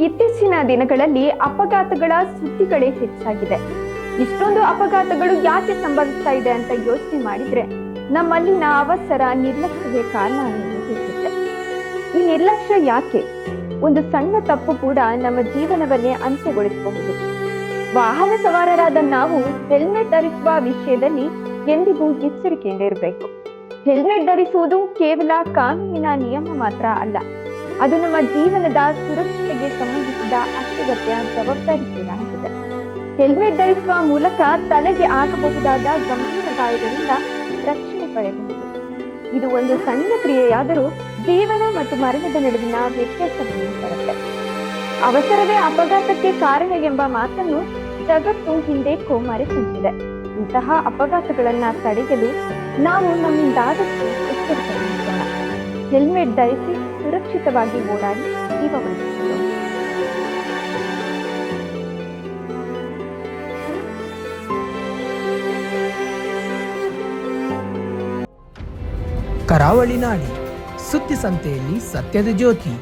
ಇತ್ತೀಚಿನ ದಿನಗಳಲ್ಲಿ ಅಪಘಾತಗಳ ಸುದ್ದಿಗಳೇ ಹೆಚ್ಚಾಗಿದೆ. ಇಷ್ಟೊಂದು ಅಪಘಾತಗಳು ಯಾಕೆ ಸಂಭವಿಸ್ತಾ ಇದೆ ಅಂತ ಯೋಚನೆ ಮಾಡಿದ್ರೆ ನಮ್ಮಲ್ಲಿನ ಅವಸರ ನಿರ್ಲಕ್ಷ್ಯವೇ ಕಾರಣ ಅನ್ನಿಸುತ್ತೆ ಈ ನಿರ್ಲಕ್ಷ್ಯ ಯಾಕೆ? ಒಂದು ಸಣ್ಣ ತಪ್ಪು ಕೂಡ ನಮ್ಮ ಜೀವನವನ್ನೇ ಅಂತ್ಯಗೊಳಿಸಬಹುದು. ವಾಹನ ಸವಾರರಾದ ನಾವು ಹೆಲ್ಮೆಟ್ ಧರಿಸುವ ವಿಷಯದಲ್ಲಿ ಎಂದಿಗೂ ಎಚ್ಚರಿಕೆಯಿಂದ ಇರಬೇಕು ಹೆಲ್ಮೆಟ್ ಧರಿಸುವುದು ಕೇವಲ ಕಾನೂನಿನ ನಿಯಮ ಮಾತ್ರ ಅಲ್ಲ ಅದು ನಮ್ಮ ಜೀವನದ ಸುರಕ್ಷತೆಗೆ ಸಂಬಂಧಿಸಿದ ಅತ್ಯಗತ್ಯ ಜವಾಬ್ದಾರಿ ಕೂಡ ಆಗಿದೆ. ಹೆಲ್ಮೆಟ್ ಧರಿಸುವ ಮೂಲಕ ತಲೆಗೆ ಆಗಬಹುದಾದ ಗಂಭೀರ ಗಾಯಗಳಿಂದ ರಕ್ಷಣೆ ಪಡೆಯಬಹುದು. ಇದು ಒಂದು ಸಣ್ಣ ಕ್ರಿಯೆಯಾದರೂ ಜೀವನ ಮತ್ತು ಮರಣದ ನಡುವಿನ ವ್ಯತ್ಯಾಸವನ್ನು ತರುತ್ತೆ ಅವಸರವೇ ಅಪಘಾತಕ್ಕೆ ಕಾರಣ ಎಂಬ ಮಾತನ್ನು ಜಗತ್ತು ಹಿಂದೆಕ್ಕೂ ಮರೆತುಂಟಿದೆ ಇಂತಹ ಅಪಘಾತಗಳನ್ನ ತಡೆಯಲು ನಾವು ನಮ್ಮಿಂದಾದಷ್ಟು ಎಚ್ಚರಿಕೆ ಹೆಲ್ಮೆಟ್ ಧರಿಸಿ ಸುರಕ್ಷಿತವಾಗಿ ಓಡಾಡಿ ಜೀವ ಕರಾವಳಿ ನಾಡಿ ಸುದ್ದಿ ಸಂತೆಯಲ್ಲಿ ಸತ್ಯದ ಜ್ಯೋತಿ.